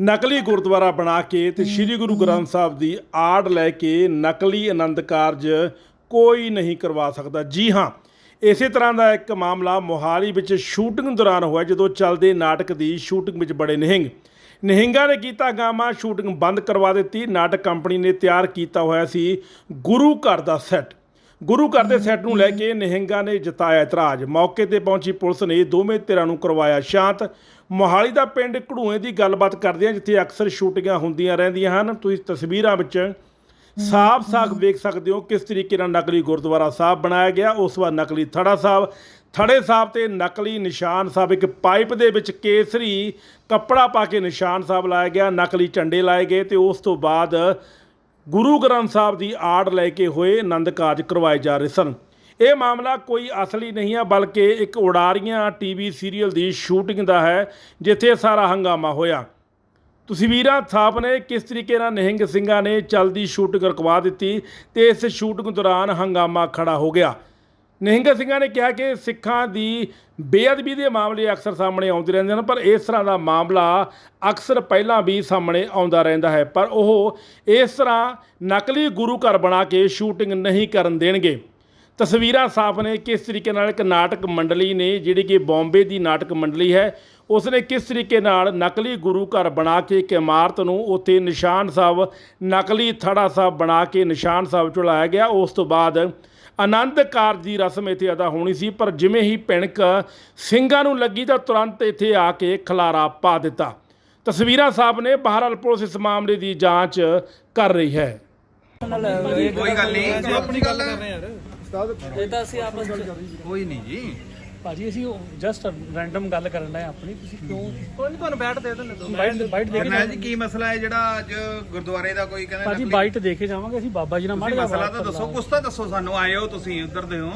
ਨਕਲੀ ਗੁਰਦੁਆਰਾ ਬਣਾ ਕੇ ਤੇ ਸ੍ਰੀ ਗੁਰੂ ਗ੍ਰੰਥ ਸਾਹਿਬ ਦੀ ਆੜ ਲੈ ਕੇ ਨਕਲੀ ਆਨੰਦ ਕਾਰਜ ਕੋਈ ਨਹੀਂ ਕਰਵਾ ਸਕਦਾ। ਜੀ ਹਾਂ ਇਸੇ ਤਰ੍ਹਾਂ ਦਾ ਇੱਕ ਮਾਮਲਾ ਮੋਹਾਲੀ ਵਿੱਚ ਸ਼ੂਟਿੰਗ ਦੌਰਾਨ ਹੋਇਆ ਜਦੋਂ ਚੱਲਦੇ ਨਾਟਕ ਦੀ ਸ਼ੂਟਿੰਗ ਵਿੱਚ ਬੜੇ ਨਿਹੰਗ। ਨਿਹੰਗਾਂ ਨੇ ਕੀਤਾ ਗਾਮਾ ਸ਼ੂਟਿੰਗ ਬੰਦ ਕਰਵਾ ਦਿੱਤੀ ਨਾਟਕ ਕੰਪਨੀ ਨੇ ਤਿਆਰ ਕੀਤਾ ਹੋਇਆ ਸੀ ਗੁਰੂ ਘਰ ਦਾ ਸੈੱਟ। ਗੁਰੂ ਘਰ ਦੇ ਸੈੱਟ ਨੂੰ ਲੈ ਕੇ ਨਿਹੰਗਾਂ ਨੇ ਜਤਾਇਆ ਇਤਰਾਜ਼। ਮੌਕੇ ਤੇ ਪਹੁੰਚੀ ਪੁਲਿਸ ਨੇ ਦੋਵੇਂ ਧਿਰਾਂ ਨੂੰ ਕਰਵਾਇਆ ਸ਼ਾਂਤ। ਮੋਹਾਲੀ ਦਾ ਪਿੰਡ ਘੜੂਏ ਦੀ ਗੱਲਬਾਤ ਕਰਦੇ ਹਾਂ ਜਿੱਥੇ ਅਕਸਰ ਸ਼ੂਟਿੰਗਾਂ ਹੁੰਦੀਆਂ ਰਹਿੰਦੀਆਂ ਹਨ, ਤੁਸੀਂ ਤਸਵੀਰਾਂ ਵਿੱਚ ਸਾਫ਼-ਸਾਫ਼ ਵੇਖ ਸਕਦੇ ਹੋ ਕਿਸ ਤਰੀਕੇ ਨਾਲ ਨਕਲੀ ਗੁਰਦੁਆਰਾ ਸਾਹਿਬ ਬਣਾਇਆ ਗਿਆ। ਉਸ ਵਾਰ ਨਕਲੀ ਥੜਾ ਸਾਹਿਬ, ਥੜੇ ਸਾਹਿਬ ਤੇ ਨਕਲੀ ਨਿਸ਼ਾਨ ਸਾਹਿਬ। ਇੱਕ ਪਾਈਪ ਦੇ ਵਿੱਚ ਕੇਸਰੀ ਕੱਪੜਾ ਪਾ ਕੇ ਨਿਸ਼ਾਨ ਸਾਹਿਬ ਲਾਇਆ ਗਿਆ, ਨਕਲੀ ਝੰਡੇ ਲਾਏ ਗਏ ਤੇ ਉਸ ਤੋਂ ਬਾਅਦ ਗੁਰੂ ਗ੍ਰੰਥ ਸਾਹਿਬ ਦੀ ਆੜ ਲੈ ਕੇ ਹੋਏ ਆਨੰਦ ਕਾਰਜ ਕਰਵਾਏ ਜਾ ਰਹੇ ਸਨ। ਇਹ ਮਾਮਲਾ ਕੋਈ ਅਸਲੀ ਨਹੀਂ ਹੈ ਬਲਕਿ ਇੱਕ ਉਡਾਰੀਆਂ ਟੀਵੀ ਸੀਰੀਅਲ ਦੀ ਸ਼ੂਟਿੰਗ ਦਾ ਹੈ, ਜਿੱਥੇ ਸਾਰਾ ਹੰਗਾਮਾ ਹੋਇਆ। ਤਸਵੀਰਾਂ ਥਾਪ ਨੇ ਕਿਸ ਤਰੀਕੇ ਨਾਲ ਨਿਹੰਗ ਸਿੰਘਾਂ ਨੇ ਚਲਦੀ ਸ਼ੂਟਿੰਗ ਰਕਵਾ ਦਿੱਤੀ ਤੇ ਇਸ ਸ਼ੂਟਿੰਗ ਦੌਰਾਨ ਹੰਗਾਮਾ ਖੜਾ ਹੋ ਗਿਆ। ਨਿਹੰਗ ਸਿੰਘਾਂ ਨੇ ਕਿਹਾ ਕਿ ਸਿੱਖਾਂ ਦੀ ਬੇਅਦਬੀ ਦੇ ਮਾਮਲੇ ਅਕਸਰ ਸਾਹਮਣੇ ਆਉਂਦੇ ਰਹਿੰਦੇ ਹਨ, ਪਰ ਇਸ ਤਰ੍ਹਾਂ ਦਾ ਮਾਮਲਾ ਅਕਸਰ ਪਹਿਲਾਂ ਵੀ ਸਾਹਮਣੇ ਆਉਂਦਾ ਰਹਿੰਦਾ ਹੈ। ਪਰ ਉਹ ਇਸ ਤਰ੍ਹਾਂ ਨਕਲੀ ਗੁਰੂ ਘਰ ਬਣਾ ਕੇ ਸ਼ੂਟਿੰਗ ਨਹੀਂ ਕਰਨ ਦੇਣਗੇ। ਤਸਵੀਰਾਂ ਸਾਫ਼ ਨੇ, ਕਿਸ ਤਰੀਕੇ ਨਾਲ ਇੱਕ ਨਾਟਕ ਮੰਡਲੀ ਨੇ, ਜਿਹੜੀ ਕਿ ਬੰਬੇ ਦੀ ਨਾਟਕ ਮੰਡਲੀ ਹੈ ਉਸ ਨੇ ਕਿਸ ਤਰੀਕੇ ਨਾਲ ਨਕਲੀ ਗੁਰੂ ਘਰ ਬਣਾ ਕੇ ਇੱਕ ਇਮਾਰਤ ਨੂੰ ਉੱਥੇ ਨਿਸ਼ਾਨ ਸਾਹਿਬ, ਨਕਲੀ ਥੜਾ ਸਾਹਿਬ ਬਣਾ ਕੇ ਨਿਸ਼ਾਨ ਸਾਹਿਬ ਚੁਲਾਇਆ ਗਿਆ। ਉਸ ਤੋਂ ਬਾਅਦ ਆਨੰਦ ਕਾਰਜ ਦੀ ਰਸਮ ਇੱਥੇ ਅਦਾ ਹੋਣੀ ਸੀ ਪਰ ਜਿਵੇਂ ਹੀ ਪਿਣਕ ਸਿੰਘਾਂ ਨੂੰ ਲੱਗੀ ਤਾਂ ਤੁਰੰਤ ਇੱਥੇ ਆ ਕੇ ਖਲਾਰਾ ਪਾ ਦਿੱਤਾ। ਤਸਵੀਰਾਂ ਸਾਹਬ ਨੇ ਬਹਰਹਾਲ ਪੁਲਿਸ ਇਸ ਮਾਮਲੇ ਦੀ ਜਾਂਚ ਕਰ ਰਹੀ ਹੈ। ਕੋਈ ਗੱਲ ਨਹੀਂ। ਆਪਣੀ ਗੱਲ ਕਰ ਰਹੇ ਇਹ ਤਾਂ ਅਸੀਂ ਆਪਸ ਵਿੱਚ ਕੋਈ ਨਹੀਂ ਜੀ। ਭਾਜੀ ਅਸੀਂ ਜਸਟ ਰੈਂਡਮ ਗੱਲ ਕਰਨ ਡਏ ਆਪਣੀ ਤੁਸੀਂ ਕਿਉਂ ਕੋਈ ਨਹੀਂ ਤੁਹਾਨੂੰ ਬੈਠ ਦੇ ਦਿੰਦੇ ਬਾਈਟ ਬਾਈਟ ਦੇ ਕੇ ਜੀ ਕੀ ਮਸਲਾ ਹੈ ਜਿਹੜਾ ਅੱਜ ਗੁਰਦੁਆਰੇ ਦਾ ਕੋਈ ਕਹਿੰਦਾ ਭਾਜੀ ਬਾਈਟ ਦੇ ਕੇ ਜਾਵਾਂਗੇ ਅਸੀਂ ਬਾਬਾ ਜੀ ਨਾਲ ਮਾੜਾ ਮਸਲਾ ਤਾਂ ਦੱਸੋ ਕੁਛ ਤਾਂ ਦੱਸੋ ਸਾਨੂੰ ਆਏ ਹੋ ਤੁਸੀਂ ਉੱਧਰ ਦੇ ਹੋ।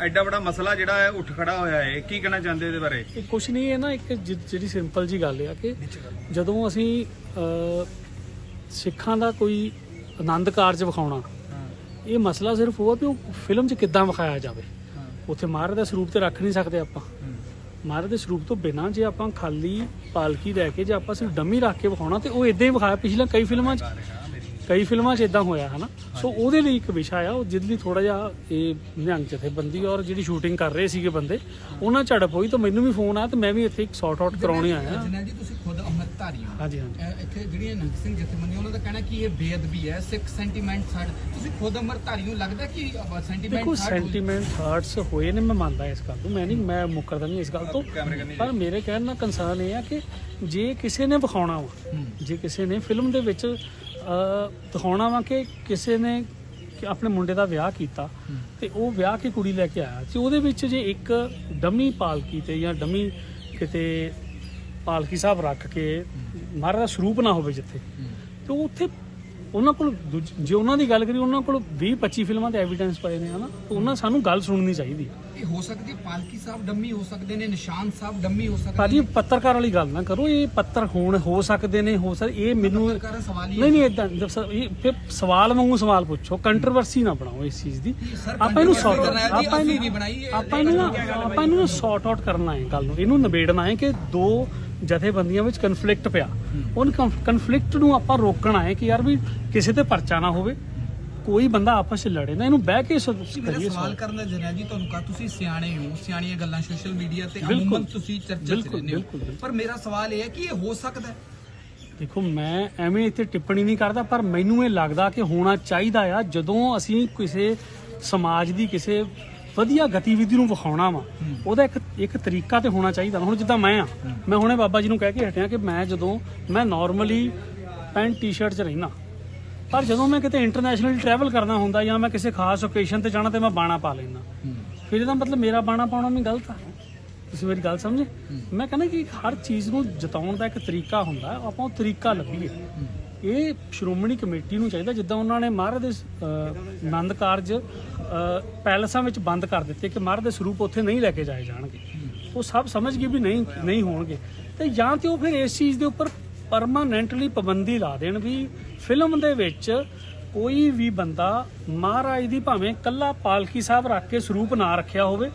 ਐਡਾ ਵੱਡਾ ਮਸਲਾ ਜਿਹੜਾ ਹੈ ਉੱਠ ਖੜਾ ਹੋਇਆ ਹੈ ਕੀ ਕਹਿਣਾ ਚਾਹੁੰਦੇ ਇਹਦੇ ਬਾਰੇ? ਇਹ ਕੁਛ ਨਹੀਂ ਹੈ ਨਾ ਇੱਕ ਜਿਹੜੀ ਸਿੰਪਲ ਜੀ ਗੱਲ ਆ ਕਿ ਜਦੋਂ ਅਸੀਂ ਸਿੱਖਾਂ ਦਾ ਕੋਈ ਆਨੰਦ ਕਾਰਜ ਵਿਖਾਉਣਾ ਇਹ ਮਸਲਾ ਸਿਰਫ ਉਹ ਵੀ ਉਹ ਫਿਲਮ 'ਚ ਕਿੱਦਾਂ ਵਿਖਾਇਆ ਜਾਵੇ। ਉੱਥੇ ਮਹਾਰਾਜ ਦਾ ਸਰੂਪ ਤੇ ਰੱਖ ਨਹੀਂ ਸਕਦੇ ਆਪਾਂ। ਮਹਾਰਾਜ ਦੇ ਸਰੂਪ ਤੋਂ ਬਿਨਾਂ ਜੇ ਆਪਾਂ ਖਾਲੀ ਪਾਲਕੀ ਲੈ ਕੇ ਜੇ ਆਪਾਂ ਸਿਰਫ ਡੰਮੀ ਰੱਖ ਕੇ ਵਿਖਾਉਣਾ ਤੇ ਉਹ ਇਦਾਂ ਹੀ ਵਿਖਾਇਆ ਪਿਛਲੇ ਕਈ ਫਿਲਮਾਂ 'ਚ। ਕਈ ਫਿਲਮਾਂ 'ਚ ਇਦਾਂ ਹੋਇਆ ਹਨਾ? ਸੋ ਉਹਦੇ ਲਈ ਇੱਕ ਵਿਸ਼ਾ ਆ ਉਹ ਜਿਹਦੇ ਲਈ ਥੋੜਾ ਜਿਹਾ ਇਹ ਨਿਹੰਗ ਜਥੇਬੰਦੀ ਔਰ ਜਿਹੜੀ ਸ਼ੂਟਿੰਗ ਕਰ ਰਹੇ ਸੀਗੇ ਬੰਦੇ ਉਹਨਾਂ ਝੜਪ ਹੋਈ ਤਾਂ ਮੈਨੂੰ ਵੀ ਫੋਨ ਆਇਆ ਤੇ ਮੈਂ ਵੀ ਇੱਥੇ ਇੱਕ ਸੌਟ ਆਊਟ ਕਰਾਉਣੇ ਆਇਆ। ਜੀ ਤੁਸੀਂ ਖੁਦ ਹੋ ਹਾਂਜੀ ਹਾਂਜੀ। ਇਹ ਇੱਥੇ ਜਿਹੜੀਆਂ ਨੰਗ ਸਿੰਘ ਜਥੇਬੰਦੀਆਂ ਉਹਨਾਂ ਦਾ ਕਹਿਣਾ ਕਿ ਇਹ ਬੇਅਦਬੀ ਹੈ ਸਿੱਖ ਸੈਂਟੀਮੈਂਟ ਸਾਡ ਤੁਸੀਂ ਖੁਦ ਅੰਮ੍ਰਿਤਧਾਰੀ ਨੂੰ ਲੱਗਦਾ ਕਿ ਸੈਂਟੀਮੈਂਟ ਦੇਖੋ ਸੈਂਟੀਮੈਂਟ ਹਰਟਸ ਹੋਏ ਨੇ ਮੈਂ ਮੰਨਦਾ ਇਸ ਗੱਲ ਤੋਂ ਮੈਂ ਨਹੀਂ ਮੈਂ ਮੁੱਕਰਦਾ ਨਹੀਂ ਇਸ ਗੱਲ ਤੋਂ। ਪਰ ਮੇਰੇ ਕਹਿਣ ਦਾ ਕੰਸਰਨ ਇਹ ਆ ਕਿ ਜੇ ਕਿਸੇ ਨੇ ਵਿਖਾਉਣਾ ਵਾ ਜੇ ਕਿਸੇ ਨੇ ਫਿਲਮ ਦੇ ਵਿੱਚ ਦਿਖਾਉਣਾ ਵਾ ਕਿ ਕਿਸੇ ਨੇ ਕਿ ਆਪਣੇ ਮੁੰਡੇ ਦਾ ਵਿਆਹ ਕੀਤਾ ਤੇ ਉਹ ਵਿਆਹ ਕੇ ਕੁੜੀ ਲੈ ਕੇ ਆਇਆ ਤੇ ਉਹਦੇ ਵਿੱਚ ਜੇ ਇੱਕ ਡਮੀ ਪਾਲਕੀ ਤੇ ਜਾਂ ਡਮੀ ਕਿਤੇ ਪਾਲਕੀ ਸਾਹਿਬ ਰੱਖ ਕੇ ਮਹਾਰਾਜ ਦਾ ਸਰੂਪ ਨਾ ਹੋਵੇ ਜਿੱਥੇ। ਤੇ ਉੱਥੇ ਉਹਨਾਂ ਕੋਲ ਜੇ ਉਹਨਾਂ ਦੀ ਗੱਲ ਕਰੀ ਉਹਨਾਂ ਕੋਲ 20 25 ਫਿਲਮਾਂ ਦੇ ਐਵੀਡੈਂਸ ਪਏ ਨੇ ਹਨਾ? ਤਾਂ ਉਹਨਾਂ ਸਾਨੂੰ ਗੱਲ ਸੁਣਨੀ ਚਾਹੀਦੀ ਹੈ। ਇਹ ਹੋ ਸਕਦੀ ਪਾਲਕੀ ਸਾਹਿਬ ਡੰਮੀ ਹੋ ਸਕਦੇ ਨੇ ਨਿਸ਼ਾਨ ਸਾਹਿਬ ਡੰਮੀ ਹੋ ਸਕਦੇ ਭਾਜੀ ਪੱਤਰਕਾਰ ਵਾਲੀ ਗੱਲ ਨਾ ਕਰੋ ਇਹ ਪੱਤਰ ਹੋਣ ਹੋ ਸਕਦੇ ਨੇ ਹੋ ਸਕ ਇਹ ਮੈਨੂੰ ਨਹੀਂ ਨਹੀਂ ਇਦਾਂ ਇਹ ਫਿਰ ਸਵਾਲ ਵਾਂਗੂ ਸਵਾਲ ਪੁੱਛੋ ਕੰਟਰੋਵਰਸੀ ਨਾ ਬਣਾਓ ਇਸ ਚੀਜ਼ ਦੀ। ਆਪਾਂ ਇਹਨੂੰ ਸੌਟ ਆਪਾਂ ਇਹਨੂੰ ਆਪਾਂ ਇਹਨੂੰ ਸੌਟ ਆਊਟ ਕਰਨਾ ਹੈ ਗੱਲ ਨੂੰ ਇਹਨੂੰ ਨਿਬੇੜਨਾ ਹੈ ਕਿ ਦੋ ਜਥੇਬੰਦੀਆਂ ਵਿੱਚ ਕਨਫਲਿਕਟ ਪਿਆ ਉਹਨ ਕਨਫਲਿਕਟ ਨੂੰ ਆਪਾਂ ਰੋਕਣਾ ਹੈ ਕਿ ਯਾਰ ਵੀ ਕਿਸੇ ਤੇ ਪਰਚਾ ਨਾ ਹੋਵੇ ਕੋਈ ਬੰਦਾ ਆਪਸ ਵਿੱਚ ਲੜੇ ਨਾ ਇਹਨੂੰ ਬਹਿ ਕੇ ਕਰੀਏ ਸਵਾਲ। ਕਰਨ ਦਾ ਜਨਰਲ ਜੀ ਤੁਹਾਨੂੰ ਕਹਾ ਤੁਸੀਂ ਸਿਆਣੇ ਹੋ ਸਿਆਣੀਆਂ ਗੱਲਾਂ ਸੋਸ਼ਲ ਮੀਡੀਆ ਤੇ। ਅਮੂਮਨ ਤੁਸੀਂ ਚਰਚਾ ਰਹਿੰਦੇ ਹੋ। ਪਰ ਮੇਰਾ ਸਵਾਲ ਇਹ ਹੈ ਕਿ ਇਹ ਹੋ ਸਕਦਾ ਹੈ ਦੇਖੋ ਮੈਂ ਐਵੇਂ ਇੱਥੇ ਟਿੱਪਣੀ ਨਹੀਂ ਕਰਦਾ ਪਰ ਮੈਨੂੰ ਇਹ ਲੱਗਦਾ ਕਿ ਹੋਣਾ ਚਾਹੀਦਾ ਆ ਜਦੋਂ ਅਸੀਂ ਕਿਸੇ ਸਮਾਜ ਦੀ ਕਿਸੇ ਵਧੀਆ ਗਤੀਵਿਧੀ ਨੂੰ ਵਿਖਾਉਣਾ ਵਾ ਉਹਦਾ ਇੱਕ ਇੱਕ ਤਰੀਕਾ ਤੇ ਹੋਣਾ ਚਾਹੀਦਾ ਹੁਣ ਜਿੱਦਾਂ ਮੈਂ ਆ ਮੈਂ ਹੁਣੇ ਬਾਬਾ ਜੀ ਨੂੰ ਕਹਿ ਕੇ ਹਟਿਆ ਕਿ ਮੈਂ ਜਦੋਂ ਮੈਂ ਨਾਰਮਲੀ ਪੈਂਟ ਟੀ-ਸ਼ਰਟ 'ਚ ਰਹਿਣਾ ਪਰ ਜਦੋਂ ਮੈਂ ਕਿਤੇ ਇੰਟਰਨੈਸ਼ਨਲ ਟਰੈਵਲ ਕਰਨਾ ਹੁੰਦਾ ਜਾਂ ਮੈਂ ਕਿਸੇ ਖਾਸ ਓਕੇਸ਼ਨ ਤੇ ਜਾਣਾ ਤੇ ਮੈਂ ਬਾਣਾ ਪਾ ਲੈਣਾ ਫਿਰ ਇਹਦਾ ਮਤਲਬ ਮੇਰਾ ਬਾਣਾ ਪਾਉਣਾ ਵੀ ਗਲਤ ਆ। ਤੁਸੀਂ ਮੇਰੀ ਗੱਲ ਸਮਝੇ? ਮੈਂ ਕਹਿੰਦਾ ਕਿ ਹਰ ਚੀਜ਼ ਨੂੰ ਜਤਾਉਣ ਦਾ ਇੱਕ ਤਰੀਕਾ ਹੁੰਦਾ ਆਪਾਂ ਉਹ ਤਰੀਕਾ ਲੱਭੀਏ। ਇਹ ਸ਼੍ਰੋਮਣੀ ਕਮੇਟੀ ਨੂੰ ਚਾਹੀਦਾ ਜਿੱਦਾਂ ਉਹਨਾਂ ਨੇ ਮਹਾਰਾਜ ਦੇ ਆਨੰਦ ਕਾਰਜ ਪੈਲਸਾਂ ਵਿੱਚ ਬੰਦ ਕਰ ਦਿੱਤੇ ਕਿ ਮਹਾਰਾਜ ਦੇ ਸਰੂਪ ਉੱਥੇ ਨਹੀਂ ਲੈ ਕੇ ਜਾਏ ਜਾਣਗੇ। ਉਹ ਸਭ ਸਮਝ ਗਏ ਵੀ ਨਹੀਂ ਨਹੀਂ ਹੋਣਗੇ। ਤੇ ਜਾਂ ਤੇ ਉਹ ਫਿਰ ਇਸ ਚੀਜ਼ ਦੇ ਉੱਪਰ ਪਰਮਾਨੈਂਟਲੀ ਪਾਬੰਦੀ ਲਾ ਦੇਣ ਵੀ ਫਿਲਮ ਦੇ ਵਿੱਚ ਕੋਈ ਵੀ ਬੰਦਾ ਮਹਾਰਾਜ ਦੀ ਭਾਵੇਂ ਕੱਲਾ ਪਾਲਕੀ ਸਾਹਿਬ ਰੱਖ ਕੇ ਸਰੂਪ ਨਾ ਰੱਖਿਆ ਹੋਵੇ,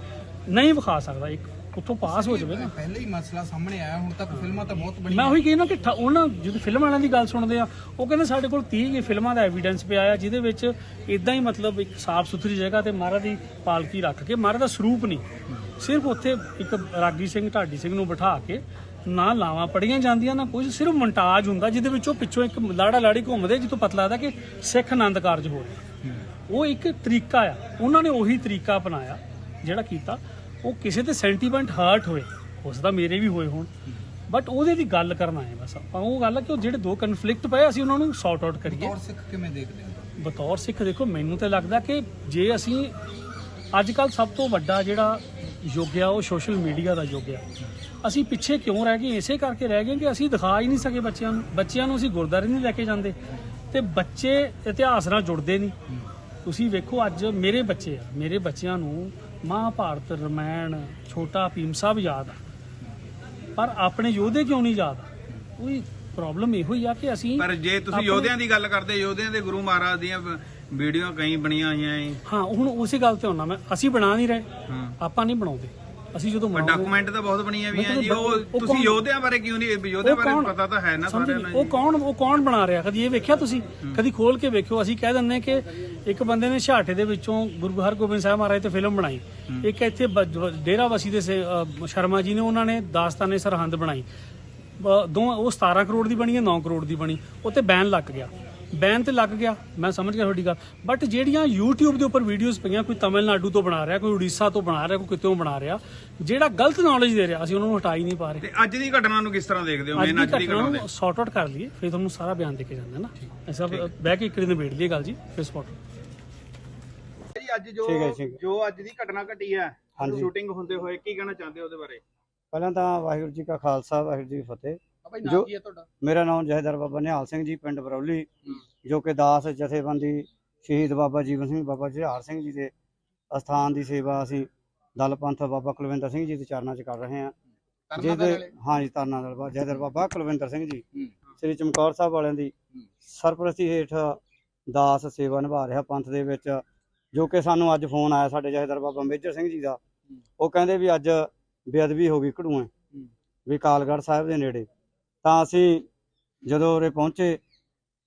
ਨਹੀਂ ਵਿਖਾ ਸਕਦਾ। ਇੱਕ ਉੱਥੋਂ ਪਾਸ ਹੋ ਜਾਵੇ ਨਾ। ਪਹਿਲੇ ਹੀ ਮਸਲਾ ਸਾਹਮਣੇ ਆਇਆ ਹੁਣ ਤੱਕ ਫਿਲਮਾਂ ਤਾਂ ਬਹੁਤ ਬਣੀਆਂ। ਮੈਂ ਉਹੀ ਕਹਿੰਦਾ ਕਿ ਠ- ਉਹਨਾਂ ਜਦੋਂ ਫਿਲਮ ਵਾਲਿਆਂ ਦੀ ਗੱਲ ਸੁਣਦੇ ਆ ਉਹ ਕਹਿੰਦੇ ਸਾਡੇ ਕੋਲ 30 ਕੁ ਫਿਲਮਾਂ ਦਾ ਐਵੀਡੈਂਸ ਪਿਆ ਆ ਜਿਹਦੇ ਵਿੱਚ ਇਦਾਂ ਹੀ ਮਤਲਬ ਇੱਕ ਸਾਫ਼ ਸੁਥਰੀ ਜਗ੍ਹਾ ਤੇ ਮਹਾਰਾਜ ਦੀ ਪਾਲਕੀ ਰੱਖ ਕੇ ਮਹਾਰਾਜ ਦਾ ਸਰੂਪ ਨਹੀਂ। ਸਿਰਫ ਉੱਥੇ ਇੱਕ ਰਾਗੀ ਸਿੰਘ ਢਾਡੀ ਸਿੰਘ ਨੂੰ ਬਿਠਾ ਕੇ ਨਾ ਲਾਵਾਂ ਪੜੀਆਂ ਜਾਂਦੀਆਂ ਨਾ ਕੁਝ ਸਿਰਫ ਮੋਨਟਾਜ ਹੁੰਦਾ ਜਿਹਦੇ ਵਿੱਚੋਂ ਪਿੱਛੋਂ ਇੱਕ ਲਾੜਾ ਲਾੜੀ ਘੁੰਮਦੇ ਜਿੱਥੋਂ ਪਤਾ ਲੱਗਦਾ ਕਿ ਸਿੱਖ ਆਨੰਦ ਕਾਰਜ ਹੋ ਰਿਹਾ। ਉਹ ਇੱਕ ਤਰੀਕਾ ਆ। ਉਹਨਾਂ ਨੇ ਉਹੀ ਤਰੀਕਾ ਅਪਣਾਇਆ ਜਿਹੜਾ ਕੀਤਾ। ਉਹ ਕਿਸੇ ਤੇ ਸੈਂਟੀਮੈਂਟ ਹਰਟ ਹੋਏ ਹੋ ਸਕਦਾ ਮੇਰੇ ਵੀ ਹੋਏ ਹੋਣ। ਬਟ ਉਹਦੇ ਦੀ ਗੱਲ ਕਰਨਾ ਹੈ ਬਸ ਆਪਾਂ। ਉਹ ਗੱਲ ਹੈ ਕਿ ਉਹ ਜਿਹੜੇ ਦੋ ਕਨਫਲਿਕਟ ਪਏ ਅਸੀਂ ਉਹਨਾਂ ਨੂੰ ਸੌਟ ਆਊਟ ਕਰੀਏ। ਔਰ ਸਿੱਖ ਕਿਵੇਂ ਦੇਖਦੇ ਹੋ? ਬਤੌਰ ਸਿੱਖ ਦੇਖੋ ਮੈਨੂੰ ਤਾਂ ਲੱਗਦਾ ਕਿ ਜੇ ਅਸੀਂ ਅੱਜ ਕੱਲ ਸਭ ਤੋਂ ਵੱਡਾ ਜਿਹੜਾ ਯੁੱਗ ਆ ਉਹ ਸੋਸ਼ਲ ਮੀਡੀਆ ਦਾ ਯੁੱਗ ਆ। ਅਸੀਂ ਪਿੱਛੇ ਕਿਉਂ ਰਹਿ ਗਏ? ਇਸੇ ਕਰਕੇ ਰਹਿ ਗਏ ਕਿ ਅਸੀਂ ਦਿਖਾ ਹੀ ਨਹੀਂ ਸਕੇ ਬੱਚਿਆਂ ਨੂੰ। ਬੱਚਿਆਂ ਨੂੰ ਅਸੀਂ ਗੁਰਦਾਰੇ ਨਹੀਂ ਲੈ ਕੇ ਜਾਂਦੇ। ਤੇ ਬੱਚੇ ਇਤਿਹਾਸ ਨਾਲ ਜੁੜਦੇ ਨਹੀਂ। ਤੁਸੀਂ ਵੇਖੋ ਅੱਜ ਮੇਰੇ ਬੱਚੇ ਆ ਮੇਰੇ ਬੱਚਿਆਂ ਨੂੰ ਮਹਾਭਾਰਤ ਰਮਾਇਣ ਛੋਟਾ ਭੀਮ ਸਾਹਿਬ ਯਾਦ ਆ। ਪਰ ਆਪਣੇ ਯੋਧੇ ਕਿਉਂ ਨਹੀਂ ਯਾਦ ਕੋਈ ਪ੍ਰੋਬਲਮ ਇਹੋ ਹੀ ਆ ਕਿ ਅਸੀਂ ਪਰ ਜੇ ਤੁਸੀਂ ਆਪਣੇ- ਯੋਧਿਆਂ ਦੀ ਗੱਲ ਕਰਦੇ ਯੋਧਿਆਂ ਦੇ ਗੁਰੂ ਮਹਾਰਾਜ ਦੀਆਂ ਵੀਡੀਓ ਕਈ ਬਣੀਆਂ ਹੋਈਆਂ ਏ। ਹਾਂ ਹੁਣ ਉਸੇ ਗੱਲ ਤੇ ਆਉਣਾ ਮੈਂ। ਅਸੀਂ ਬਣਾ ਨਹੀਂ ਰਹੇ। ਹਾਂ। ਆਪਾਂ ਨਹੀਂ ਬਣਾਉਂਦੇ। ਅਸੀਂ ਜਦੋਂ ਡਾਕੂਮੈਂਟ ਤਾਂ ਬਹੁਤ ਬਣੀਆਂ ਵੀ ਆ ਜੀ ਉਹ ਤੁਸੀਂ ਯੋਧਿਆਂ ਬਾਰੇ ਕਿਉਂ ਨਹੀਂ ਯੋਧਿਆਂ ਬਾਰੇ ਪਤਾ ਤਾਂ ਹੈ ਨਾ ਸਾਰਿਆਂ? ਨੂੰ ਉਹ ਕੌਣ ਉਹ ਕੌਣ ਬਣਾ ਰਿਹਾ? ਕਦੀ ਇਹ ਵੇਖਿਆ ਤੁਸੀਂ? ਕਦੀ ਖੋਲ ਕੇ ਵੇਖਿਓ। ਅਸੀਂ ਕਹਿ ਦਿੰਦੇ ਕਿ ਇੱਕ ਬੰਦੇ ਨੇ ਛਾਟੇ ਦੇ ਵਿੱਚੋਂ ਗੁਰੂ ਹਰਗੋਬਿੰਦ ਸਾਹਿਬ ਮਹਾਰਾਜ ਤੇ ਫਿਲਮ ਬਣਾਈ। ਇੱਕ ਇੱਥੇ ਬ- ਡੇਰਾ ਵਸੀ ਦੇ ਸ਼ਰਮਾ ਜੀ ਨੇ ਉਹਨਾਂ ਨੇ ਦਾਸਤਾਨੇ ਸਰਹੰਦ ਬਣਾਈ। ਦੋ ਉਹ 17 ਕਰੋੜ ਦੀ ਬਣੀ ਹੈ 9 ਕਰੋੜ ਦੀ ਬਣੀ। ਉੱਤੇ ਬੈਨ ਲੱਗ ਗਿਆ। ਬੈਨ ਤੇ ਲੱਗ ਗਿਆ ਮੈਂ ਸਮਝ ਗਿਆ ਤੁਹਾਡੀ ਗੱਲ। ਬਟ ਜਿਹੜੀਆਂ YouTube ਦੇ ਉੱਪਰ ਵੀਡੀਓਜ਼ ਪਈਆਂ ਕੋਈ ਤਮਿਲਨਾਡੂ ਤੋਂ ਬਣਾ ਰਿਹਾ ਕੋਈ ਉੜੀਸਾ ਤੋਂ ਬਣਾ ਰਿਹਾ ਕੋਈ ਕਿਤੋਂ ਬਣਾ ਰਿਹਾ ਜਿਹੜਾ ਗਲਤ ਨੌਲੇਜ ਦੇ ਰਿਹਾ ਅਸੀਂ ਉਹਨਾਂ ਨੂੰ ਹਟਾ ਹੀ ਨਹੀਂ ਪਾ ਰਹੇ। ਤੇ ਅੱਜ ਦੀ ਘਟਨਾ ਨੂੰ ਕਿਸ ਤਰ੍ਹਾਂ ਦੇਖਦੇ ਹੋ? ਮੇਨ ਅੱਜ ਦੀ ਘਟਨਾ ਨੂੰ ਸੌਟ ਆਊਟ ਕਰ ਲਈਏ ਫਿਰ ਤੁਹਾਨੂੰ ਸਾਰਾ ਬਿਆਨ ਦੇ ਕੇ ਜਾਂਦਾ ਨਾ। ਐਸਾ ਬਹਿ ਕੇ ਇੱਕ ਦਿਨ ਨਿਬੇੜ ਲਈਏ ਗੱਲ ਜੀ ਫਿਰ ਸਪੌਟ ਜੀ ਅੱਜ ਜੋ। ਜੋ ਅੱਜ ਦੀ ਘਟਨਾ ਘਟੀ ਹੈ। ਸ਼ੂਟਿੰਗ ਹੁੰਦੇ ਹੋਏ ਕੀ ਕਹਿਣਾ ਚਾਹੁੰਦੇ ਹੋ ਉਹਦੇ ਬਾਰੇ? ਪਹਿਲਾਂ ਤਾਂ ਵਾਹਿਗੁਰੂ ਜੀ ਕਾ ਖਾਲਸਾ ਵਾਹਿਗੁਰੂ ਜੀ ਫਤਿਹ। ਭਾਈ ਜੋ- ਨਾਮ ਕੀ ਹੈ ਤੁਹਾਡਾ? ਮੇਰਾ ਨਾਮ ਜਹਦਰ ਬਾਬਾ ਨਿਹਾਲ ਸਿੰਘ ਜੀ ਪਿੰਡ ਬਰੌਲੀ ਜੋ ਕਿ ਦਾਸ ਜਥੇਬੰਦੀ ਸ਼ਹੀਦ ਬਾਬਾ ਜੀਵਨ ਸਿੰਘ ਬਾਬਾ ਜਹਾਰ ਸਿੰਘ ਜੀ ਦੇ ਅਸਥਾਨ ਦੀ ਸੇਵਾ ਅਸੀਂ ਦਲ ਪੰਥ ਬਾਬਾ ਕੁਲਵਿੰਦਰ ਸਿੰਘ ਜੀ ਦੇ ਚਰਨਾਂ 'ਚ ਕਰ ਰਹੇ ਹਾਂ। ਜਿਹਦੇ ਹਾਂਜੀ ਤਰਨਾ ਦਲ ਜਹਦਰ ਬਾਬਾ ਕੁਲਵਿੰਦਰ ਸਿੰਘ ਜੀ। ਸ੍ਰੀ ਚਮਕੌਰ ਸਾਹਿਬ ਵਾਲਿਆਂ ਦੀ ਸਰਪ੍ਰਸਤੀ ਹੇਠ ਦਾਸ ਸੇਵਾ ਨਿਭਾ ਰਿਹਾ ਪੰਥ ਦੇ ਵਿੱਚ ਜੋ ਕਿ ਸਾਨੂੰ ਅੱਜ ਫੋਨ ਆਇਆ ਸਾਡੇ ਜਹਦਰ ਬਾਬਾ ਮੇਜਰ ਸਿੰਘ ਜੀ ਦਾ। ਉਹ ਕਹਿੰਦੇ ਵੀ ਅੱਜ ਬੇਅਦਬੀ ਹੋ ਗਈ ਘੜੂਏ ਵੀ ਕਾਲਗੜ੍ਹ ਸਾਹਿਬ ਦੇ ਨੇੜੇ। ਤਾਂ ਅਸੀਂ ਜਦੋਂ ਉਰੇ ਪਹੁੰਚੇ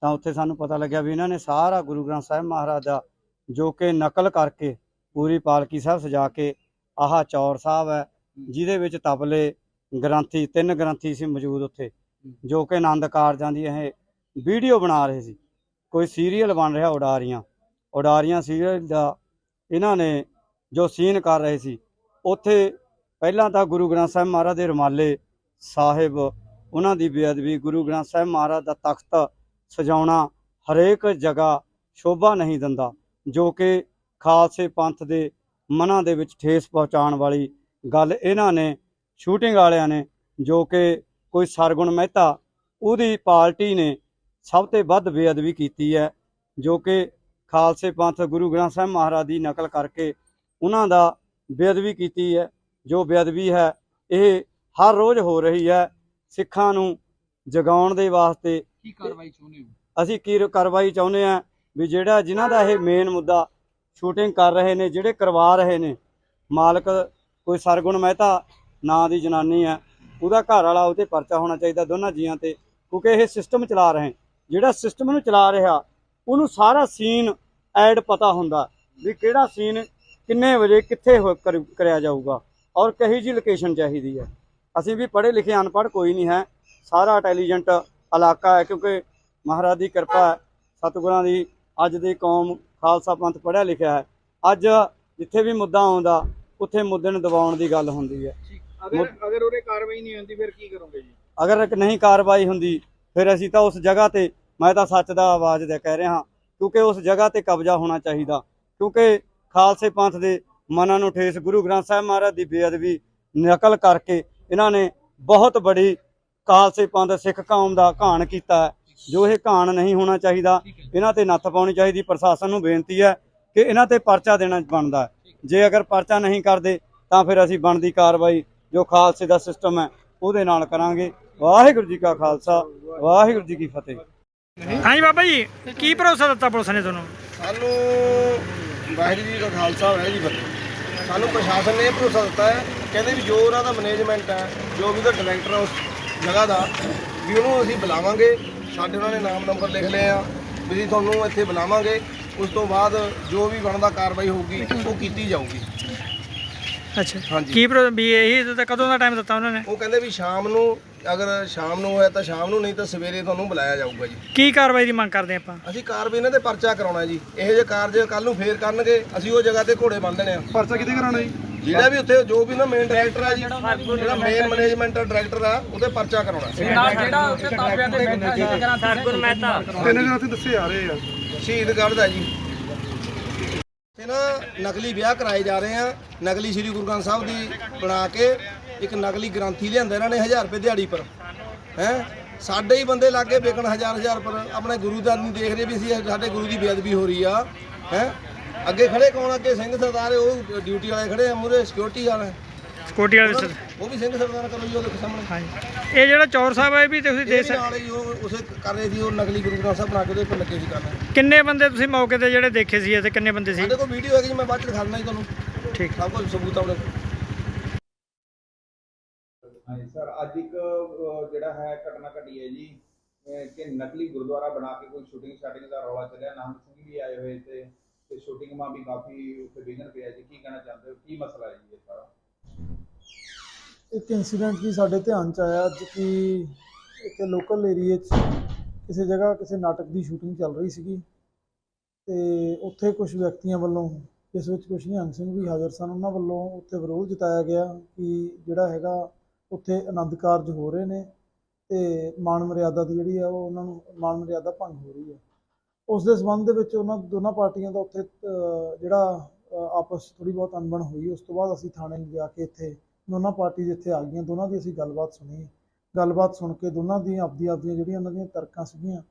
ਤਾਂ ਉੱਥੇ ਸਾਨੂੰ ਪਤਾ ਲੱਗਿਆ ਵੀ ਇਹਨਾਂ ਨੇ ਸਾਰਾ ਗੁਰੂ ਗ੍ਰੰਥ ਸਾਹਿਬ ਮਹਾਰਾਜ ਦਾ ਜੋ ਕਿ ਨਕਲ ਕਰਕੇ ਪੂਰੀ ਪਾਲਕੀ ਸਾਹਿਬ ਸਜਾ ਕੇ ਆਹ ਚੌਰ ਸਾਹਿਬ ਹੈ, ਜਿਹਦੇ ਵਿੱਚ ਤਬਲੇ ਗ੍ਰੰਥੀ, ਤਿੰਨ ਗ੍ਰੰਥੀ ਸੀ ਮੌਜੂਦ ਉੱਥੇ, ਜੋ ਕਿ ਆਨੰਦ ਕਾਰਜਾਂ ਦੀ ਇਹ ਵੀਡੀਓ ਬਣਾ ਰਹੇ ਸੀ। ਕੋਈ ਸੀਰੀਅਲ ਬਣ ਰਿਹਾ ਉਡਾਰੀਆਂ ਉਡਾਰੀਆਂ ਸੀਰੀਅਲ ਦਾ ਇਹਨਾਂ ਨੇ ਜੋ ਸੀਨ ਕਰ ਰਹੇ ਸੀ, ਉੱਥੇ ਪਹਿਲਾਂ ਤਾਂ ਗੁਰੂ ਗ੍ਰੰਥ ਸਾਹਿਬ ਮਹਾਰਾਜ ਦੇ ਰੁਮਾਲੇ ਸਾਹਿਬ ਉਹਨਾਂ ਦੀ ਬੇਅਦਬੀ ਗੁਰੂ ਗ੍ਰੰਥ ਸਾਹਿਬ ਮਹਾਰਾਜ ਦਾ ਤਖਤ ਸਜਾਉਣਾ ਹਰੇਕ ਜਗ੍ਹਾ ਸ਼ੋਭਾ ਨਹੀਂ ਦਿੰਦਾ, ਜੋ ਕਿ ਖਾਲਸੇ ਪੰਥ ਦੇ ਮਨਾਂ ਦੇ ਵਿੱਚ ਠੇਸ ਪਹੁੰਚਾਉਣ ਵਾਲੀ ਗੱਲ ਇਹਨਾਂ ਨੇ ਸ਼ੂਟਿੰਗ ਵਾਲਿਆਂ ਨੇ, ਜੋ ਕਿ ਕੋਈ ਸਰਗੁਣ ਮਹਿਤਾ ਉਹਦੀ ਪਾਰਟੀ ਨੇ ਸਭ ਤੋਂ ਵੱਧ ਬੇਅਦਬੀ ਕੀਤੀ ਹੈ, ਜੋ ਕਿ ਖਾਲਸੇ ਪੰਥ ਗੁਰੂ ਗ੍ਰੰਥ ਸਾਹਿਬ ਮਹਾਰਾਜ ਦੀ ਨਕਲ ਕਰਕੇ ਉਹਨਾਂ ਦਾ ਬੇਅਦਬੀ ਕੀਤੀ ਹੈ। ਜੋ ਬੇਅਦਬੀ ਹੈ, ਇਹ ਹਰ ਰੋਜ਼ ਹੋ ਰਹੀ ਹੈ। ਸਿੱਖਾਂ ਨੂੰ ਜਗਾਉਣ ਦੇ ਵਾਸਤੇ ਕੀ ਕਾਰਵਾਈ ਚਾਹੁੰਦੇ ਹੋ? ਅਸੀਂ ਕੀ ਕਾਰਵਾਈ ਚਾਹੁੰਦੇ ਆ ਵੀ ਜਿਹੜਾ ਜਿਨ੍ਹਾਂ ਦਾ ਇਹ ਮੇਨ ਮੁੱਦਾ ਸ਼ੂਟਿੰਗ ਕਰ ਰਹੇ ਨੇ ਜਿਹੜੇ ਕਰਵਾ ਰਹੇ ਨੇ ਮਾਲਕ ਕੋਈ ਸਰਗੁਣ ਮਹਿਤਾ ਨਾਂ ਦੀ ਜਨਾਨੀ ਹੈ ਉਹਦਾ ਘਰ ਵਾਲਾ ਉਹ ਤੇ ਪਰਚਾ ਹੋਣਾ ਚਾਹੀਦਾ ਦੋਨਾਂ ਜੀਆਂ ਤੇ ਕਿਉਂਕਿ ਇਹ ਸਿਸਟਮ ਚਲਾ ਰਹੇ ਜਿਹੜਾ ਸਿਸਟਮ ਨੂੰ ਚਲਾ ਰਿਹਾ ਉਹਨੂੰ ਸਾਰਾ ਸੀਨ ਐਡ ਪਤਾ ਹੁੰਦਾ ਵੀ ਕਿਹੜਾ ਸੀਨ ਕਿੰਨੇ ਵਜੇ ਕਿੱਥੇ ਹੋ- ਕਰ- ਕਰਿਆ ਜਾਊਗਾ ਔਰ ਕਹੀ ਜੀ ਲੋਕੇਸ਼ਨ ਚਾਹੀਦੀ ਹੈ। ਅਸੀਂ ਵੀ ਪੜ੍ਹੇ ਲਿਖੇ ਅਨਪੜ੍ਹ ਕੋਈ ਨਹੀਂ ਹੈ। ਸਾਰਾ ਇੰਟੈਲੀਜੈਂਟ ਇਲਾਕਾ ਹੈ ਕਿਉਂਕਿ ਮਹਾਰਾਜ ਦੀ ਕਿਰਪਾ ਹੈ। ਸਤਿਗੁਰਾਂ ਦੀ ਅੱਜ ਦੀ ਕੌਮ ਖਾਲਸਾ ਪੰਥ ਪੜ੍ਹਿਆ ਲਿਖਿਆ ਹੈ। ਅੱਜ ਜਿੱਥੇ ਵੀ ਮੁੱਦਾ ਆਉਂਦਾ ਉੱਥੇ ਮੁੱਦੇ ਨੂੰ ਦਬਾਉਣ ਦੀ ਗੱਲ ਹੁੰਦੀ ਹੈ। ਅਗਰ ਅਗਰ ਉਹਦੇ ਕਾਰਵਾਈ ਨਹੀਂ ਹੁੰਦੀ ਫਿਰ ਕੀ ਕਰੋਗੇ ਜੀ? ਅਗਰ ਨਹੀਂ ਕਾਰਵਾਈ ਹੁੰਦੀ ਫਿਰ ਅਸੀਂ ਤਾਂ ਉਸ ਜਗ੍ਹਾ ਤੇ ਮੈਂ ਤਾਂ ਸੱਚ ਦਾ ਆਵਾਜ਼ ਦੇ ਕਹਿ ਰਿਹਾ ਕਿਉਂਕਿ ਉਸ ਜਗ੍ਹਾ ਤੇ ਕਬਜ਼ਾ ਹੋਣਾ ਚਾਹੀਦਾ। ਕਿਉਂਕਿ ਖਾਲਸੇ ਪੰਥ ਦੇ ਮਨਾਂ ਨੂੰ ਠੇਸ ਗੁਰੂ ਗ੍ਰੰਥ ਸਾਹਿਬ ਮਹਾਰਾਜ ਦੀ ਬੇਅਦਬੀ ਨਕਲ ਕਰਕੇ ਇਹਨਾਂ ਨੇ ਬਹੁਤ ਬੜੀ ਖਾਲਸੇ ਪੰਥ ਸਿੱਖ ਕੌਮ ਦਾ ਘਾਣ ਕੀਤਾ ਹੈ। ਜੋ ਇਹ ਘਾਣ ਨਹੀਂ ਹੋਣਾ ਚਾਹੀਦਾ ਇਹਨਾਂ ਤੇ ਨੱਥ ਪਾਉਣੀ ਚਾਹੀਦੀ ਪ੍ਰਸ਼ਾਸਨ ਨੂੰ ਬੇਨਤੀ ਹੈ ਕਿ ਇਹਨਾਂ ਤੇ ਪਰਚਾ ਦੇਣਾ ਬਣਦਾ ਜੇ ਅਗਰ ਪਰਚਾ ਨਹੀਂ ਕਰਦੇ ਤਾਂ ਫਿਰ ਅਸੀਂ ਬਣਦੀ ਕਾਰਵਾਈ ਜੋ ਖਾਲਸੇ ਦਾ ਸਿਸਟਮ ਹੈ ਉਹਦੇ ਨਾਲ ਕਰਾਂਗੇ। ਵਾਹਿਗੁਰੂ ਜੀ ਕਾ ਖਾਲਸਾ ਵਾਹਿਗੁਰੂ ਜੀ ਕੀ ਫਤਿਹ। ਹਾਂਜੀ ਬਾਬਾ ਜੀ ਕੀ ਭਰੋਸਾ ਦਿੱਤਾ ਪੁਲਿਸ ਨੇ ਤੁਹਾਨੂੰ? ਸਾਨੂੰ ਵਾਹਿਗੁਰੂ ਜੀ ਦਾ ਖਾਲਸਾ ਵਾਹਿਗੁਰੂ ਜੀ ਫਤਿਹ। ਸਾਨੂੰ ਪ੍ਰਸ਼ਾਸਨ ਨੇ ਇਹ ਭਰੋਸਾ ਦਿੱਤਾ ਹੈ ਕਹਿੰਦੇ ਵੀ ਜੋ ਉਹਨਾਂ ਦਾ ਮੈਨੇਜਮੈਂਟ ਹੈ ਜੋ ਵੀ ਉਹਦਾ ਡਾਇਰੈਕਟਰ ਹੈ ਉਸ ਜਗ੍ਹਾ ਦਾ ਵੀ ਉਹਨੂੰ ਅਸੀਂ ਬੁਲਾਵਾਂਗੇ ਸਾਡੇ ਉਹਨਾਂ ਨੇ ਨਾਮ ਨੰਬਰ ਲਿਖ ਲਏ ਆ ਵੀ ਤੁਹਾਨੂੰ ਇੱਥੇ ਬੁਲਾਵਾਂਗੇ ਉਸ ਤੋਂ ਬਾਅਦ ਜੋ ਵੀ ਬਣਦਾ ਕਾਰਵਾਈ ਹੋਊਗੀ ਉਹ ਕੀਤੀ ਜਾਊਗੀ। ਅੱਛਾ। ਹਾਂਜੀ। ਕੀ ਪ੍ਰੋ ਵੀ ਇਹੀ ਤਾਂ ਕਦੋਂ ਦਾ ਟਾਈਮ ਦਿੱਤਾ ਉਹਨਾਂ ਨੇ? ਉਹ ਕਹਿੰਦੇ ਵੀ ਸ਼ਾਮ ਨੂੰ ਅਗਰ ਸ਼ਾਮ ਨੂੰ ਹੋਇਆ ਤਾਂ ਸ਼ਾਮ ਨੂੰ ਨਹੀਂ ਤਾਂ ਸਵੇਰੇ ਤੁਹਾਨੂੰ ਬੁਲਾਇਆ ਜਾਊਗਾ ਜੀ। ਕੀ ਕਾਰਵਾਈ ਦੀ ਮੰਗ ਕਰਦੇ ਆਪਾਂ? ਅਸੀਂ ਕਾਰਵਾਈ ਇਹਨਾਂ ਤੇ ਪਰਚਾ ਕਰਾਉਣਾ ਜੀ। ਇਹੋ ਜਿਹੇ ਕਾਰਜ ਕੱਲ ਨੂੰ ਫੇਰ ਕਰਨਗੇ ਅਸੀਂ ਉਹ ਜਗ੍ਹਾ ਤੇ ਘੋੜੇ ਬੰਨ ਦੇਣੇ ਆ। ਪਰਚਾ ਕਿਤੇ ਕਰਾਉਣਾ ਜੀ? ਜਿਹੜਾ ਵੀ ਉੱਥੇ ਜੋ ਵੀ ਨਾ ਮੇਨ ਡਾਇਰੈਕਟਰ ਆ ਜੀ ਜਿਹੜਾ ਮੇਨ ਮੈਨੇਜਮੈਂਟ ਡਾਇਰੈਕਟਰ ਆ ਉਹਦੇ ਪਰਚਾ ਕਰਾਉਣਾ। ਤਿੰਨ ਦਿਨਾਂ ਤੋਂ ਦੱਸੇ ਆ ਰਹੇ ਆ। ਸ਼ਹੀਦਗੜ੍ਹ ਦਾ ਜੀ। ਤੇ ਨਾ ਨਕਲੀ ਵਿਆਹ ਕਰਾਏ ਜਾ ਰਹੇ ਆ। ਨਕਲੀ ਸ੍ਰੀ ਗੁਰੂ ਗ੍ਰੰਥ ਸਾਹਿਬ ਦੀ ਬਣਾ ਕੇ ਇੱਕ ਨਕਲੀ ਗ੍ਰੰਥੀ ਲਿਆਂਦਾ ਇਹਨਾਂ ਨੇ 1000 ਰੁਪਏ ਦਿਹਾੜੀ ਪਰ। ਹੈ? ਸਾਡੇ ਹੀ ਬੰਦੇ ਲਾਗੇ ਵੇਚਣ ਹਜ਼ਾਰ ਹਜ਼ਾਰ ਪਰ ਆਪਣੇ ਗੁਰੂ ਦਾ ਨਹੀਂ ਦੇਖ ਰਹੇ ਵੀ ਅਸੀਂ ਸਾਡੇ ਗੁਰੂ ਦੀ ਬੇਅਦਬੀ ਹੋ ਰਹੀ ਆ। ਹੈ? ਅੱਗੇ ਖੜੇ ਕੌਣ ਅੱਗੇ? ਸਿੰਘ ਸਰਦਾਰ ਉਹ ਡਿਊਟੀ ਵਾਲੇ ਖੜੇ ਆ ਮੂਰੇ ਸਿਕਿਉਰਿਟੀ ਵਾਲੇ। ਸਕੋਟੀ ਵਾਲੇ ਸਰ। ਉਹ ਵੀ ਸਿੰਘ ਸਰਦਾਰ ਕਰੋ ਜੀ ਉਹ ਦੇਖੋ ਸਾਹਮਣੇ। ਹਾਂਜੀ। ਇਹ ਜਿਹੜਾ ਚੌਰ ਸਾਹਿਬ ਹੈ ਵੀ ਤੁਸੀਂ ਦੇ ਨਾਲ ਹੀ ਉਹ ਉਸੇ ਕਰ ਰਹੇ ਸੀ ਉਹ ਨਕਲੀ ਗੁਰੂ ਗ੍ਰੰਥ ਸਾਹਿਬ ਬਣਾ ਕੇ ਉਹਦੇ ਉੱਪਰ ਲੱਗੇ ਸੀ ਕਰਨ ਕਿੰਨੇ ਬੰਦੇ ਤੁਸੀਂ ਮੌਕੇ ਤੇ ਜਿਹੜੇ ਦੇਖੇ ਸੀ ਤੇ ਕਿੰਨੇ ਬੰਦੇ ਸੀ? ਸਾਡੇ ਕੋਲ ਵੀਡੀਓ ਹੈਗੀ ਜੀ, ਮੈਂ ਬਾਅਦ ਚ ਦਿਖਾ ਦਿੰਦਾ ਜੀ ਤੁਹਾਨੂੰ। ਠੀਕ। ਸਭ ਕੁਝ ਸਬੂਤ ਆਪਣੇ ਹਾਂਜੀ ਸਰ ਅੱਜ ਇੱਕ ਅਹ, ਜਿਹੜਾ ਹੈ ਘਟਨਾ ਘਟੀ ਹੈ ਜੀ। ਅਹ, ਕਿ ਨਕਲੀ ਗੁਰਦੁਆਰਾ ਬਣਾ ਕੇ ਕੋਈ ਸ਼ੂਟਿੰਗ ਸ਼ਾਟਿੰਗ ਦਾ ਰੌਲਾ ਚੱਲਿਆ। ਨਾਮ ਸਿੰਘ ਵੀ ਆਏ ਹੋਏ ਤੇ ਤੇ ਸ਼ੂਟਿੰਗ ਮਾ ਵੀ ਕਾਫੀ ਉੱਥੇ ਵਿਘਨ ਪਿਆ ਜੀ। ਕੀ ਕਹਿਣਾ ਚਾਹੁੰਦੇ ਹੋ? ਕੀ ਮਸਲਾ ਹੈ ਜੀ ਇਹ ਸਾਰਾ? ਇੱਕ ਇਨਸੀਡੈਂਟ ਵੀ ਸਾਡੇ ਧਿਆਨ ਚ ਆਇਆ ਅੱਜ ਕਿ ਇੱਕ ਲੋਕਲ ਏਰੀਏ 'ਚ ਕਿਸੇ ਜਗ੍ਹਾ ਕਿਸੇ ਨਾਟਕ ਦੀ ਸ਼ੂਟਿੰਗ ਚੱਲ ਰਹੀ ਸੀਗੀ। ਤੇ ਉੱਥੇ ਕੁਝ ਵਿਅਕਤੀਆਂ ਵੱਲੋਂ ਜਿਸ ਵਿੱਚ ਕੁਝ ਨਿਹੰਗ ਸਿੰਘ ਵੀ ਹਾਜ਼ਰ ਸਨ ਉਹਨਾਂ ਵੱਲੋਂ ਉੱਥੇ ਵਿਰੋਧ ਜਤਾਇਆ ਗਿਆ ਕਿ ਜਿਹੜਾ ਹੈਗਾ ਉੱਥੇ ਆਨੰਦ ਕਾਰਜ ਹੋ ਰਹੇ ਨੇ ਤੇ ਮਾਨ ਮਰਿਆਦਾ ਦੀ ਜਿਹੜੀ ਆ ਉਹ ਉਹਨਾਂ ਨੂੰ ਮਾਨ ਮਰਿਆਦਾ ਭੰਗ ਹੋ ਰਹੀ ਹੈ ਉਸ ਦੇ ਸੰਬੰਧ ਦੇ ਵਿੱਚ ਉਹਨਾਂ ਦੋਨਾਂ ਪਾਰਟੀਆਂ ਦਾ ਉੱਥੇ ਜਿਹੜਾ ਆਪਸ ਥੋੜੀ ਬਹੁਤ ਅਣਬਣ ਹੋਈ। ਉਸ ਤੋਂ ਬਾਅਦ ਅਸੀਂ ਥਾਣੇ ਜਾ ਕੇ ਇੱਥੇ ਦੋਨਾਂ ਪਾਰਟੀ ਇੱਥੇ ਆ ਗਈਆਂ। ਦੋਨਾਂ ਦੀ ਅਸੀਂ ਗੱਲਬਾਤ ਸੁਣੀ। ਗੱਲਬਾਤ ਸੁਣ ਕੇ ਦੋਨਾਂ ਦੀਆਂ ਆਪਦੀ ਆਪਦੀਆਂ ਜਿਹੜੀਆਂ ਉਹਨਾਂ ਦੀਆਂ ਤਰਕਾਂ ਸੀਗੀਆਂ,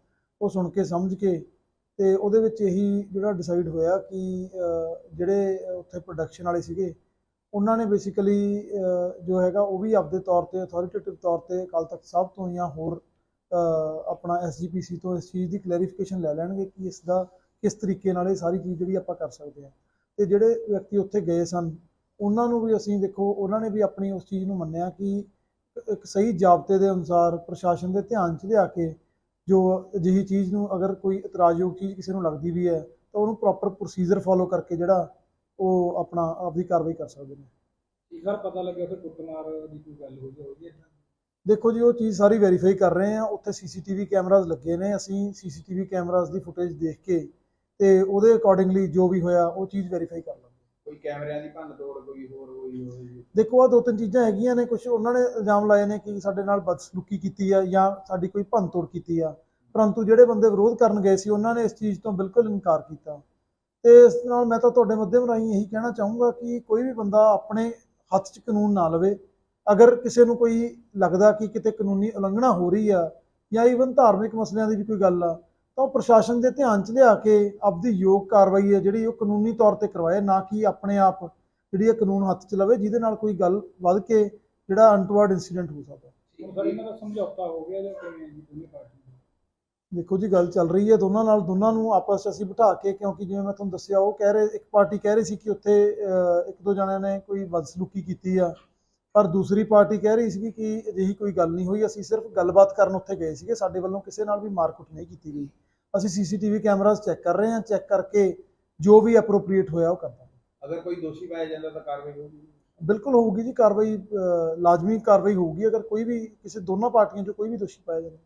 ਉਹ ਸੁਣ ਕੇ ਸਮਝ ਕੇ ਤੇ ਉਹਦੇ ਵਿੱਚ ਇਹੀ ਜਿਹੜਾ ਡਿਸਾਈਡ ਹੋਇਆ ਕਿ ਜਿਹੜੇ ਉੱਥੇ ਪ੍ਰੋਡਕਸ਼ਨ ਵਾਲੇ ਸੀਗੇ ਉਹਨਾਂ ਨੇ ਬੇਸਿਕਲੀ ਜੋ ਹੈਗਾ ਉਹ ਵੀ ਆਪਦੇ ਤੌਰ ਤੇ ਅਥਾਰਟੇਟਿਵ ਤੌਰ ਤੇ ਅਕਾਲ ਤਖਤ ਸਾਹਿਬ ਤੋਂ ਜਾਂ ਹੋਰ ਅਹ, ਆਪਣਾ ਐਸਜੀਪੀਸੀ ਤੋਂ ਇਸ ਚੀਜ਼ ਦੀ ਕਲੈਰੀਫਿਕੇਸ਼ਨ ਲੈ ਲੈਣਗੇ ਕਿ ਇਸ ਦਾ ਕਿਸ ਤਰੀਕੇ ਨਾਲ ਇਹ ਸਾਰੀ ਚੀਜ਼ ਜਿਹੜੀ ਆਪਾਂ ਕਰ ਸਕਦੇ ਹਾਂ। ਤੇ ਜਿਹੜੇ ਵਿਅਕਤੀ ਉੱਥੇ ਗਏ ਸਨ ਉਹਨਾਂ ਨੂੰ ਵੀ ਅਸੀਂ ਦੇਖੋ ਉਹਨਾਂ ਨੇ ਵੀ ਆਪਣੀ ਉਸ ਚੀਜ਼ ਨੂੰ ਮੰਨਿਆ ਕਿ ਇੱਕ ਸਹੀ ਜਾਬਤੇ ਦੇ ਅਨੁਸਾਰ ਪ੍ਰਸ਼ਾਸਨ ਦੇ ਧਿਆਨ 'ਚ ਲਿਆ ਕੇ ਜੋ ਅਜਿਹੀ ਚੀਜ਼ ਨੂੰ ਅਗਰ ਕੋਈ ਇਤਰਾਜ਼ਯੋਗ ਚੀਜ਼ ਕਿਸੇ ਨੂੰ ਲੱਗਦੀ ਵੀ ਹੈ ਤਾਂ ਉਹਨੂੰ ਪ੍ਰੋਪਰ ਪ੍ਰੋਸੀਜਰ ਫੋਲੋ ਕਰਕੇ ਜਿਹੜਾ ਉਹ ਆਪਣਾ ਆਪਦੀ ਕਾਰਵਾਈ ਕਰ ਸਕਦੇ ਨੇ। ਕੀ ਸਰ ਪਤਾ ਲੱਗਿਆ ਫਿਰ ਕੁੱਟਮਾਰ ਦੀ ਕੋਈ ਗੱਲ ਹੋਈ ਹੋਈ ਹੈ ਦੇਖੋ ਜੀ ਉਹ ਚੀਜ਼ ਸਾਰੀ ਵੈਰੀਫਾਈ ਕਰ ਰਹੇ ਆ। ਉੱਥੇ ਸੀਸੀਟੀਵੀ ਕੈਮਰਾਜ਼ ਲੱਗੇ ਨੇ। ਅਸੀਂ ਸੀਸੀਟੀਵੀ ਕੈਮਰਾਜ਼ ਦੀ ਫੁਟੇਜ ਦੇਖ ਕੇ ਤੇ ਉਹਦੇ ਅਕੋਰਡਿੰਗਲੀ ਜੋ ਵੀ ਹੋਇਆ ਉਹ ਚੀਜ਼ ਵੈਰੀਫਾਈ ਕਰ ਲਾਂਗੇ। ਕੋਈ ਕੈਮਰਿਆਂ ਦੀ ਭੰਨ ਤੋੜ ਕੋਈ ਹੋਰ ਹੋਈ ਹੋਈ ਦੇਖੋ ਆ ਦੋ ਤਿੰਨ ਚੀਜ਼ਾਂ ਹੈਗੀਆਂ ਨੇ। ਕੁਝ ਉਹਨਾਂ ਨੇ ਇਲਜ਼ਾਮ ਲਾਏ ਨੇ ਕਿ ਸਾਡੇ ਨਾਲ ਬਦਸਲੂਕੀ ਕੀਤੀ ਆ ਜਾਂ ਸਾਡੀ ਕੋਈ ਭੰਨਤੋੜ ਕੀਤੀ ਆ। ਪਰੰਤੂ ਜਿਹੜੇ ਬੰਦੇ ਵਿਰੋਧ ਕਰਨ ਗਏ ਸੀ ਉਹਨਾਂ ਨੇ ਇਸ ਚੀਜ਼ ਤੋਂ ਬਿਲਕੁਲ ਇਨਕਾਰ ਕੀਤਾ। ਤੇ ਇਸ ਨਾਲ ਮੈਂ ਤਾਂ ਤੁਹਾਡੇ ਮਾਧਿਅਮ ਰਾਹੀਂ ਇਹੀ ਕਹਿਣਾ ਚਾਹੂੰਗਾ ਕਿ ਕੋਈ ਵੀ ਬੰਦਾ ਆਪਣੇ ਹੱਥ 'ਚ ਕਾਨੂੰਨ ਨਾ ਲਵੇ। ਅਗਰ ਕਿਸੇ ਨੂੰ ਕੋਈ ਲੱਗਦਾ ਕਿ ਕਿਤੇ ਕਾਨੂੰਨੀ ਉਲੰਘਣਾ ਹੋ ਰਹੀ ਆ ਜਾਂ ਈਵਨ ਧਾਰਮਿਕ ਮਸਲਿਆਂ ਦੀ ਵੀ ਕੋਈ ਗੱਲ ਆ, ਤਾਂ ਉਹ ਪ੍ਰਸ਼ਾਸਨ ਦੇ ਧਿਆਨ 'ਚ ਲਿਆ ਕੇ ਆਪਦੀ ਯੋਗ ਕਾਰਵਾਈ ਹੈ ਜਿਹੜੀ ਉਹ ਕਾਨੂੰਨੀ ਤੌਰ ਤੇ ਕਰਵਾਏ, ਨਾ ਕਿ ਆਪਣੇ ਆਪ ਜਿਹੜੀ ਇਹ ਕਾਨੂੰਨ ਹੱਥ 'ਚ ਲਵੇ, ਜਿਹਦੇ ਨਾਲ ਕੋਈ ਗੱਲ ਵੱਧ ਕੇ ਜਿਹੜਾ ਅਨਟਵਰਡ ਇਨਸੀਡੈਂਟ ਹੋ ਸਕਦਾ। ਸਰ ਸਮਝੌਤਾ ਹੋ ਗਿਆ ਜਾਂ ਕਿਵੇਂ ਦੋਨੇ ਪਾਰਟੀਆਂ? ਦੇਖੋ ਜੀ ਗੱਲ ਚੱਲ ਰਹੀ ਹੈ ਦੋਨਾਂ ਨਾਲ ਦੋਨਾਂ ਨੂੰ ਆਪਸ 'ਚ ਅਸੀਂ ਬਿਠਾ ਕੇ ਕਿਉਂਕਿ ਜਿਵੇਂ ਮੈਂ ਤੁਹਾਨੂੰ ਦੱਸਿਆ ਉਹ ਕਹਿ ਰਹੇ ਇੱਕ ਪਾਰਟੀ ਕਹਿ ਰਹੀ ਸੀ ਕਿ ਉੱਥੇ ਇੱਕ ਦੋ ਜਣਿਆਂ ਨੇ ਕੋਈ ਬਦਸਲੂਕੀ ਕੀਤੀ ਆ ਪਰ ਦੂਸਰੀ ਪਾਰਟੀ ਕਹਿ ਰਹੀ ਸੀ ਕਿ ਅਜਿਹੀ ਕੋਈ ਗੱਲ ਨਹੀਂ ਹੋਈ ਅਸੀਂ ਸਿਰਫ ਗੱਲਬਾਤ ਕਰਨ ਉੱਥੇ ਗਏ ਸੀਗੇ ਸਾਡੇ ਵੱਲੋਂ ਕਿਸੇ ਨਾਲ ਵੀ ਮਾਰਕੁੱਟ ਨਹੀਂ ਕੀਤੀ ਗਈ। ਅਸੀਂ ਸੀਸੀਟੀਵੀ ਕੈਮਰਾਜ਼ ਚੈੱਕ ਕਰ ਰਹੇ ਹਾਂ ਚੈੱਕ ਕਰਕੇ ਜੋ ਵੀ ਐਪਰੋਪ੍ਰੀਏਟ ਹੋਇਆ ਉਹ ਕਰਦਾ। ਅਗਰ ਕੋਈ ਦੋਸ਼ੀ ਪਾਇਆ ਜਾਂਦਾ ਤਾਂ ਕਾਰਵਾਈ ਹੋਊਗੀ? ਬਿਲਕੁਲ ਹੋਊਗੀ ਜੀ ਕਾਰਵਾਈ ਲਾਜ਼ਮੀ ਕਾਰਵਾਈ ਹੋਊਗੀ ਅਗਰ ਕੋਈ ਵੀ ਕਿਸੇ ਦੋਨਾਂ ਪਾਰਟੀਆਂ 'ਚੋਂ ਕੋਈ ਵੀ ਦੋਸ਼ੀ ਪਾਇਆ ਜਾਂਦਾ।